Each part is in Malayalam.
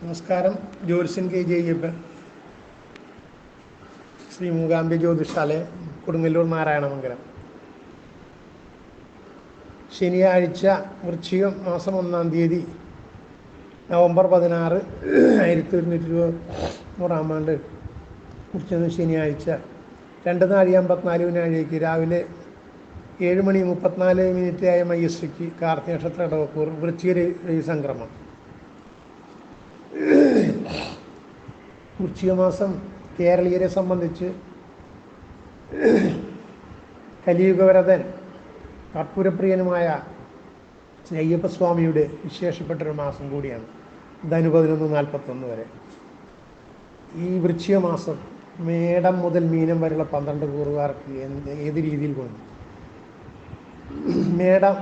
നമസ്കാരം. ജ്യോത്സ്യൻ കെ ജെ അയ്യപ്പൻ. ശ്രീ മൂകാംബി ജ്യോതിഷാലയ കൊടുങ്ങല്ലൂർ നാരായണമംഗലം. ശനിയാഴ്ച വൃശ്ചികം മാസം ഒന്നാം തീയതി നവംബർ പതിനാറ് ആയിരത്തി ഒരുന്നൂറ്റി ഇരുപത്തൊറാം ആണ്ട് കുറിച്ചത് ശനിയാഴ്ച. രണ്ട് നാഴി അമ്പത്തിനാല് വിനാഴിക്ക് രാവിലെ ഏഴ് മണി മുപ്പത്തിനാല് മിനിറ്റ് ആയ മയ്യസ്രിക്ക് കാർത്തിക നക്ഷത്ര ഇടവക്കൂർ വൃശ്ചിക സംക്രമം വൃശ്ചിക മാസം കേരളീയരെ സംബന്ധിച്ച് കലിയുഗവരതൻ കർപ്പൂരപ്രിയനുമായ അയ്യപ്പസ്വാമിയുടെ വിശേഷപ്പെട്ടൊരു മാസം കൂടിയാണ്. ധനു പതിനൊന്ന് നാൽപ്പത്തൊന്ന് വരെ. ഈ വൃശ്ചിക മാസം മേടം മുതൽ മീനം വരെയുള്ള പന്ത്രണ്ട് കൂറുകാർക്ക് എന്ത് ഏത് രീതിയിൽ കൊണ്ട്? മേടം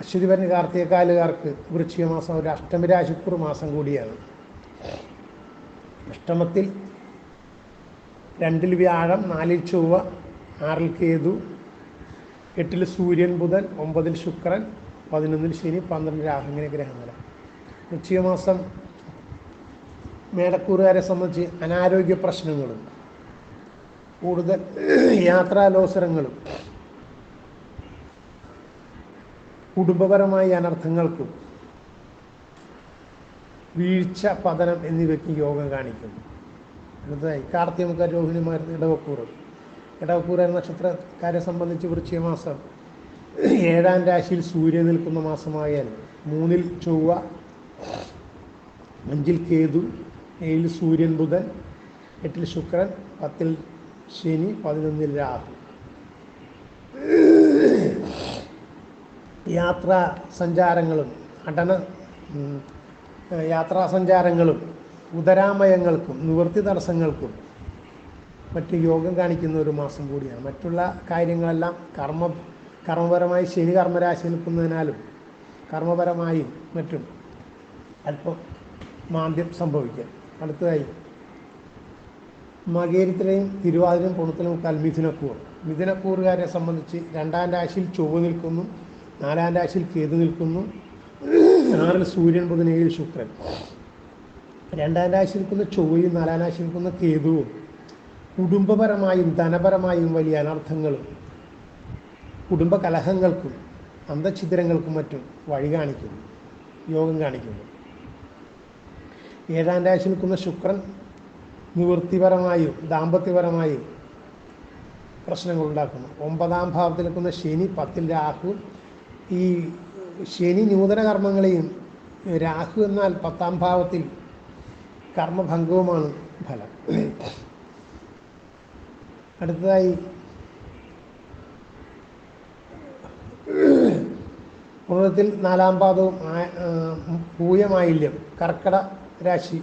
അശ്വതിപരൻ കാർത്തികക്കാലുകാർക്ക് വൃശ്ചിക മാസം ഒരു അഷ്ടമരാശിക്കുറു മാസം കൂടിയാണ്. അഷ്ടമത്തിൽ രണ്ടിൽ വ്യാഴം നാലിൽ ചൊവ്വ ആറിൽ കേതു എട്ടിൽ സൂര്യൻ ബുധൻ ഒമ്പതിൽ ശുക്രൻ പതിനൊന്നിൽ ശനി പന്ത്രണ്ട് രാഹു ഇങ്ങനെ ഗ്രഹങ്ങൾ വൃശ്ചിക മാസം മേടക്കൂറുകാരെ സംബന്ധിച്ച് അനാരോഗ്യ പ്രശ്നങ്ങളും കൂടുതൽ യാത്രാലോസരങ്ങളും കുടുംബപരമായ അനർത്ഥങ്ങൾക്കും വീഴ്ച പതനം എന്നിവയ്ക്ക് യോഗം കാണിക്കുന്നു. അടുത്തതായി കാർത്തികമുക്ക രോഹിണിമാർ ഇടവക്കൂർ. ഇടവക്കൂർ എന്ന നക്ഷത്രക്കാരെ സംബന്ധിച്ച് വൃശ്ചികമാസം ഏഴാം രാശിയിൽ സൂര്യൻ നിൽക്കുന്ന മാസമായാൽ മൂന്നിൽ ചൊവ്വ അഞ്ചിൽ കേതു ഏഴിൽ സൂര്യൻ ബുധൻ എട്ടിൽ ശുക്രൻ പത്തിൽ ശനി പതിനൊന്നിൽ രാഹു. യാത്രാ സഞ്ചാരങ്ങളും അടന ഉം, യാത്രാ സഞ്ചാരങ്ങളും ഉദരാമയങ്ങൾക്കും നിവൃത്തി തടസ്സങ്ങൾക്കും മറ്റ് യോഗം കാണിക്കുന്ന ഒരു മാസം കൂടിയാണ്. മറ്റുള്ള കാര്യങ്ങളെല്ലാം കർമ്മ കർമ്മപരമായി ശനി കർമ്മരാശി നിൽക്കുന്നതിനാലും കർമ്മപരമായും മറ്റും അല്പം മാന്ദ്യം സംഭവിക്കാം. അടുത്തതായി മകേരത്തിലെയും തിരുവാതിരയും പുണത്തിലും മുക്കാൽ മിഥുനക്കൂർ. മിഥുനക്കൂറുകാരെ സംബന്ധിച്ച് രണ്ടാം രാശിയിൽ ചൊവ്വ നിൽക്കുന്നു നാലാം രാശിയിൽ കേതു നിൽക്കുന്നു ആറിൽ സൂര്യൻ ബുധനേഴിൽ ശുക്രൻ. രണ്ടാം രാശി നിൽക്കുന്ന ചൊവ്വയും നാലാം രാശി നിൽക്കുന്ന കേതുവും കുടുംബപരമായും ധനപരമായും വലിയ അനർത്ഥങ്ങളും കുടുംബ കലഹങ്ങൾക്കും അന്തഛിദ്രങ്ങൾക്കും മറ്റും വഴി കാണിക്കുന്നു യോഗം കാണിക്കുന്നു. ഏഴാം രാശി നിൽക്കുന്ന ശുക്രൻ നിവൃത്തിപരമായും ദാമ്പത്യപരമായും പ്രശ്നങ്ങൾ ഉണ്ടാക്കുന്നു ഒമ്പതാം ഭാവത്തിൽ നിൽക്കുന്ന ശനി പത്തിൽ രാഹു ഈ ശനി നൂതന കർമ്മങ്ങളെയും രാഹു എന്നാൽ പത്താം ഭാവത്തിൽ കർമ്മഭംഗവുമാണ് ഫലം. അടുത്തതായി പൂർണത്തിൽ നാലാം പാദവും പൂയമായില്യം കർക്കട രാശി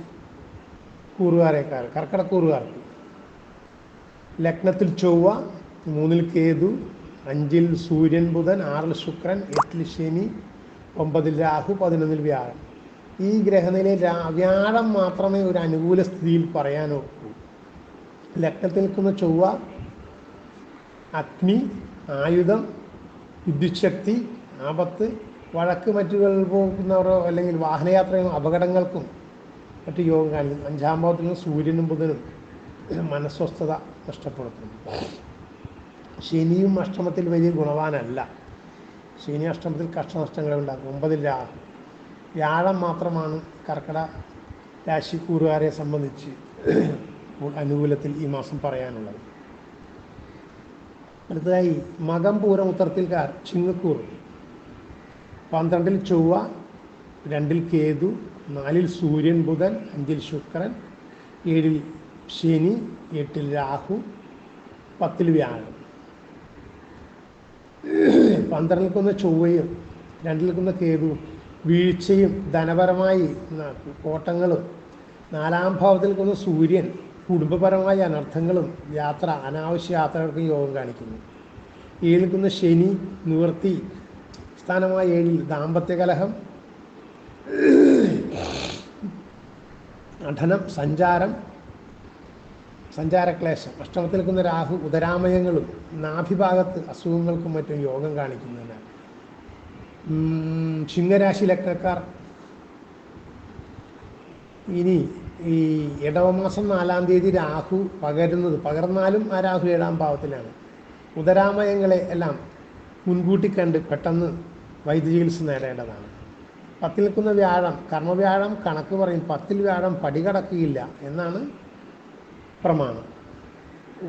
കൂറുകാരേക്കാർ കർക്കട കൂറുകാർക്ക്. ലഗ്നത്തിൽ ചൊവ്വ മൂന്നിൽ കേതു അഞ്ചിൽ സൂര്യൻ ബുധൻ ആറിൽ ശുക്രൻ എട്ടിൽ ശനി ഒമ്പതിൽ രാഹു പതിനൊന്നിൽ വ്യാഴം. ഈ ഗ്രഹനിലയിൽ രാ- വ്യാഴം മാത്രമേ ഒരു അനുകൂല സ്ഥിതിയിൽ പറയാനൊക്കൂ ലഗ്നത്തിൽ നിൽക്കുന്ന ചൊവ്വ അഗ്നി ആയുധം വിദ്യുച്ഛക്തി ആപത്ത് വഴക്ക് മറ്റുകളിൽ പോകുന്നവരോ അല്ലെങ്കിൽ വാഹനയാത്രയും അപകടങ്ങൾക്കും മറ്റു യോഗം കാണിക്കുന്നു അഞ്ചാം ഭാവത്തിൽ സൂര്യനും ബുധനും മനസ്വസ്ഥത നഷ്ടപ്പെടുത്തുന്നു. ശനിയും അഷ്ടമത്തിൽ വലിയ ഗുണവാനല്ല. ശനി അഷ്ടമത്തിൽ കഷ്ടനഷ്ടങ്ങൾ ഉണ്ടാക്കും. ഒമ്പതിൽ രാഹു വ്യാഴം മാത്രമാണ് കർക്കട രാശിക്കൂറുകാരെ സംബന്ധിച്ച് അനുകൂലത്തിൽ ഈ മാസം പറയാനുള്ളത്. അടുത്തതായി മകം പൂരം ഉത്തരത്തിൽക്കാർ ചിങ്ങക്കൂർ. പന്ത്രണ്ടിൽ ചൊവ്വ രണ്ടിൽ കേതു നാലിൽ സൂര്യൻ ബുധൻ അഞ്ചിൽ ശുക്രൻ ഏഴിൽ ശനി എട്ടിൽ രാഹു പത്തിൽ വ്യാഴം. പന്ത്രണ്ടിൽ നിൽക്കുന്ന ചൊവ്വയും രണ്ടിൽ നിൽക്കുന്ന കേതുവും വീഴ്ചയും ധനപരമായി കോട്ടങ്ങളും. നാലാം ഭാവത്തിൽ നിൽക്കുന്ന സൂര്യൻ കുടുംബപരമായ അനർത്ഥങ്ങളും യാത്ര അനാവശ്യ യാത്രകൾക്കും യോഗം കാണിക്കുന്നു. ഏഴിൽ നിൽക്കുന്ന ശനി നിവൃത്തി സ്ഥാനമായ ഏഴിൽ ദാമ്പത്യ കലഹം. പഠനം സഞ്ചാരം സഞ്ചാരക്ലേശം. അഷ്ടമത്തിൽ നിൽക്കുന്ന രാഹു ഉദരാമയങ്ങളും നാഭിഭാഗത്ത് അസുഖങ്ങൾക്കും മറ്റും യോഗം കാണിക്കുന്നതിനാൽ ചിങ്ങരാശി ലഗ്നക്കാർ. ഇനി ഈ ഇടവമാസം നാലാം തീയതി രാഹു പകരുന്നത് പകർന്നാലും ആ രാഹു ഏഴാം ഭാവത്തിലാണ്. ഉദരാമയങ്ങളെ എല്ലാം മുൻകൂട്ടി കണ്ട് പെട്ടെന്ന് വൈദ്യചികിത്സ നേടേണ്ടതാണ്. പത്തിൽ നിൽക്കുന്ന വ്യാഴം കർമ്മവ്യാഴം കണക്ക് പറയും പത്തിൽ വ്യാഴം പടികടക്കുകയില്ല എന്നാണ് പ്രമാണം.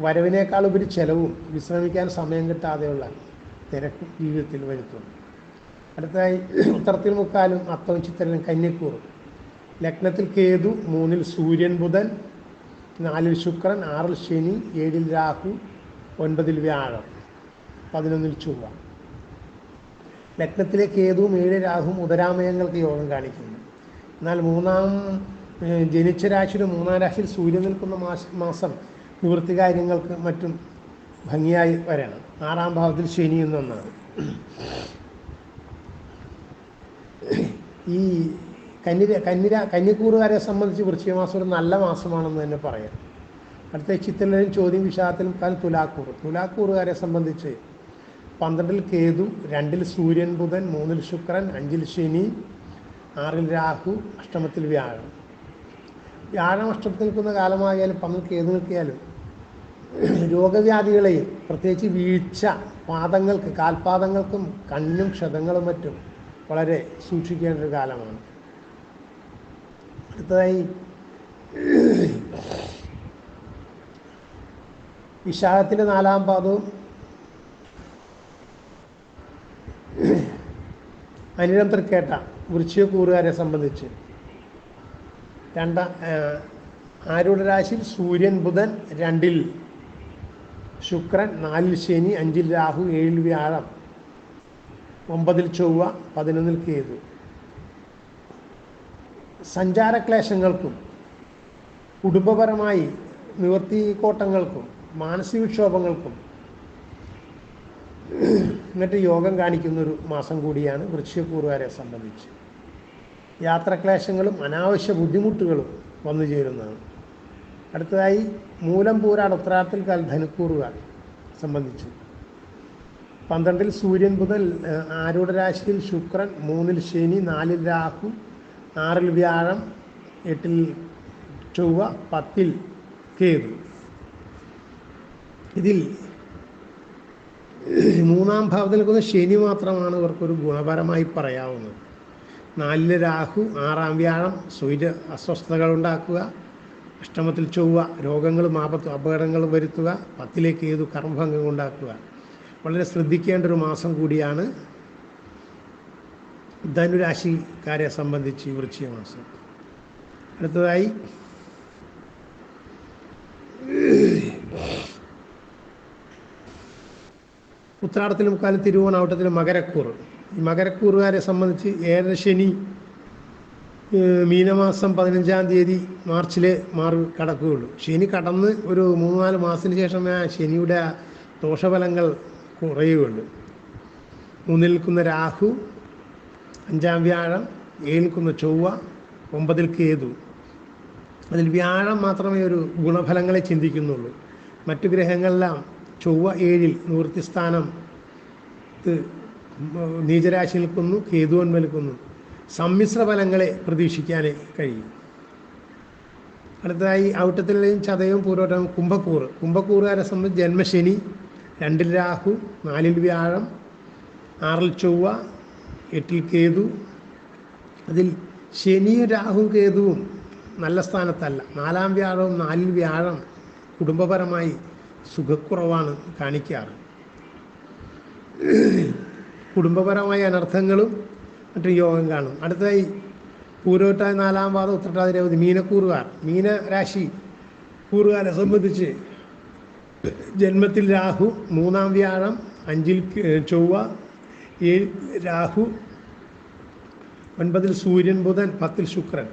വരവിനേക്കാൾ ഉപരി ചെലവും വിശ്രമിക്കാൻ സമയം കിട്ടാതെയുള്ള തിരക്ക് ജീവിതത്തിൽ വരുത്തുന്നു. അടുത്തതായി ഉത്തരത്തിൽ മുക്കാലും അത്തവും ചിത്രനും കന്യക്കൂറും. ലഗ്നത്തിൽ കേതു മൂന്നിൽ സൂര്യൻ ബുധൻ നാലിൽ ശുക്രൻ ആറിൽ ശനി ഏഴിൽ രാഹു ഒൻപതിൽ വ്യാഴം പതിനൊന്നിൽ ചൊവ്വ. ലഗ്നത്തിലെ കേതുവും ഏഴ് രാഹുവും ഉദരാമയങ്ങൾക്ക് യോഗം കാണിക്കുന്നു. എന്നാൽ മൂന്നാം ജനിച്ച രാശിയുടെ മൂന്നാം രാശിയിൽ സൂര്യൻ നിൽക്കുന്ന മാസ മാസം നിവൃത്തി കാര്യങ്ങൾക്ക് മറ്റും ഭംഗിയായി വരണം. ആറാം ഭാവത്തിൽ ശനി എന്നൊന്നാണ് ഈ കന്നി കന്നിര കന്നിക്കൂറുകാരെ സംബന്ധിച്ച് വൃശ്ചിക മാസം ഒരു നല്ല മാസമാണെന്ന് തന്നെ പറയാം. അടുത്ത ചിത്രയിലും ചോദ്യം വിഷാദത്തിലും കാലം തുലാക്കൂർ തുലാക്കൂറുകാരെ സംബന്ധിച്ച് പന്ത്രണ്ടിൽ കേതു രണ്ടിൽ സൂര്യൻ ബുധൻ മൂന്നിൽ ശുക്രൻ അഞ്ചിൽ ശനി ആറിൽ രാഹു അഷ്ടമത്തിൽ വ്യാഴം. വ്യാഴം അഷ്ടമത്തിൽ നിൽക്കുന്ന കാലമായാലും പന്ത്രണ്ട് കേന്ദ്ര നിൽക്കിയാലും രോഗവ്യാധികളെയും പ്രത്യേകിച്ച് വീഴ്ച പാദങ്ങൾക്ക് കാൽപാദങ്ങൾക്കും കണ്ണും ക്ഷതങ്ങളും മറ്റും വളരെ സൂക്ഷിക്കേണ്ട ഒരു കാലമാണ്. അടുത്തതായി വിശാഖത്തിന്റെ നാലാം പാദവും അനിരം തൃക്കേട്ട വൃശ്ചിക കൂറുകാരെ സംബന്ധിച്ച്. രണ്ട ആരുടെ രാശിയിൽ സൂര്യൻ ബുധൻ രണ്ടിൽ ശുക്രൻ നാലിൽ ശനി അഞ്ചിൽ രാഹു ഏഴിൽ വ്യാഴം ഒമ്പതിൽ ചൊവ്വ പതിനൊന്നിൽ കേതു. സഞ്ചാരക്ലേശങ്ങൾക്കും കുടുംബപരമായി നിവർത്തിക്കോട്ടങ്ങൾക്കും മാനസിക വിക്ഷോഭങ്ങൾക്കും എന്നിട്ട് യോഗം കാണിക്കുന്നൊരു മാസം കൂടിയാണ് വൃക്ഷപൂർവരെ സംബന്ധിച്ച്. യാത്രക്ലേശങ്ങളും അനാവശ്യ ബുദ്ധിമുട്ടുകളും വന്നു ചേരുന്നതാണ്. അടുത്തതായി മൂലം പൂരാട് ഉത്തരാത്തിൽ കാൽ ധനുക്കൂറുകാർ സംബന്ധിച്ചു. പന്ത്രണ്ടിൽ സൂര്യൻ മുതൽ ആരൂഢരാശിയിൽ ആരൂഢ രാശിയിൽ ശുക്രൻ മൂന്നിൽ ശനി നാലിൽ രാഹു ആറിൽ വ്യാഴം എട്ടിൽ ചൊവ്വ പത്തിൽ കേതു. ഇതിൽ മൂന്നാം ഭാവത്തിൽ നിൽക്കുന്ന ശനി മാത്രമാണ് ഇവർക്കൊരു ഗുണപരമായി പറയാവുന്നത്. നാലിൽ രാഹു ആറാം വ്യാഴം സൂര്യ അസ്വസ്ഥതകൾ ഉണ്ടാക്കുക അഷ്ടമത്തിൽ ചൊവ്വ രോഗങ്ങളും ആപത്തും അപകടങ്ങളും വരുത്തുക പത്തിലേക്ക് ഏതു കർമ്മഭംഗം ഉണ്ടാക്കുക. വളരെ ശ്രദ്ധിക്കേണ്ട ഒരു മാസം കൂടിയാണ് ധനുരാശിക്കാരെ സംബന്ധിച്ച് ഈ വൃശ്ചിക മാസം. അടുത്തതായി ഉത്രാടത്തിലും കാലം തിരുവോണാവട്ടത്തിലും മകരക്കൂർ മകരക്കൂറുകാരെ സംബന്ധിച്ച് ഏഴര ശനി മീനമാസം പതിനഞ്ചാം തീയതി മാർച്ചിൽ മാറി കടക്കുകയുള്ളൂ. ശനി കടന്ന് ഒരു മൂന്ന് നാല് മാസത്തിന് ശേഷം ആ ശനിയുടെ ദോഷഫലങ്ങൾ കുറയുകയുള്ളൂ. മൂന്നിൽ നിൽക്കുന്ന രാഹു അഞ്ചാം വ്യാഴം ഏഴിൽ നിൽക്കുന്ന ചൊവ്വ ഒമ്പതിൽ കേതു. അതിൽ വ്യാഴം മാത്രമേ ഒരു ഗുണഫലങ്ങളെ ചിന്തിക്കുന്നുള്ളൂ. മറ്റു ഗ്രഹങ്ങളെല്ലാം ചൊവ്വ ഏഴിൽ നിവൃത്തിസ്ഥാനം നീചരാശി നിൽക്കുന്നു കേതുവൻ നിൽക്കുന്നു. സമ്മിശ്ര ഫലങ്ങളെ പ്രതീക്ഷിക്കാൻ കഴിയും. അടുത്തതായി ഔട്ടത്തിലെയും ചതയവും പൂരോട്ടവും കുംഭക്കൂറ്. കുംഭക്കൂറുകാരെ സംബന്ധിച്ച് ജന്മശനി രണ്ടിൽ രാഹു നാലിൽ വ്യാഴം ആറിൽ ചൊവ്വ എട്ടിൽ കേതു. അതിൽ ശനിയും രാഹു കേതുവും നല്ല സ്ഥാനത്തല്ല. നാലാം വ്യാഴവും നാലിൽ വ്യാഴം കുടുംബപരമായി സുഖക്കുറവാണ് കാണിക്കാറ്. കുടുംബപരമായ അനർത്ഥങ്ങളും മറ്റും യോഗം കാണും. അടുത്തതായി പൂരോട്ടായ നാലാം പാദം ഉത്രട്ടാതി രവതി മീനക്കൂറുകാർ മീനരാശി കൂറുകാരെ സംബന്ധിച്ച് ജന്മത്തിൽ രാഹു മൂന്നാം വ്യാഴം അഞ്ചിൽ ചൊവ്വ ഏഴ് രാഹു ഒൻപതിൽ സൂര്യൻ ബുധൻ പത്തിൽ ശുക്രൻ.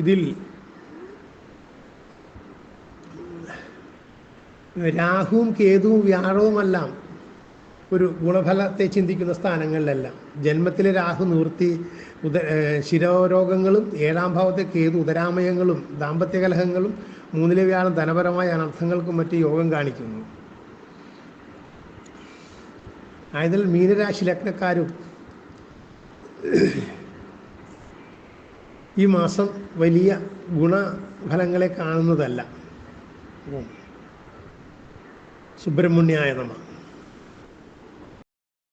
ഇതിൽ രാഹുവും കേതുവും വ്യാഴവുമെല്ലാം ഒരു ഗുണഫലത്തെ ചിന്തിക്കുന്ന സ്ഥാനങ്ങളിലെല്ലാം. ജന്മത്തിലെ രാഹു നിവൃത്തി ഉദ ശിരോരോഗങ്ങളും ഏഴാം ഭാവത്തെ കേതു ഉദരാമയങ്ങളും ദാമ്പത്യ കലഹങ്ങളും മൂന്നിലെ വ്യാഴം ധനപരമായ അനർത്ഥങ്ങൾക്കും മറ്റ് യോഗം കാണിക്കുന്നു. ആയതിൽ മീനരാശി ലഗ്നക്കാരും ഈ മാസം വലിയ ഗുണഫലങ്ങളെ കാണുന്നതല്ല. സുബ്രഹ്മണ്യായ നമ.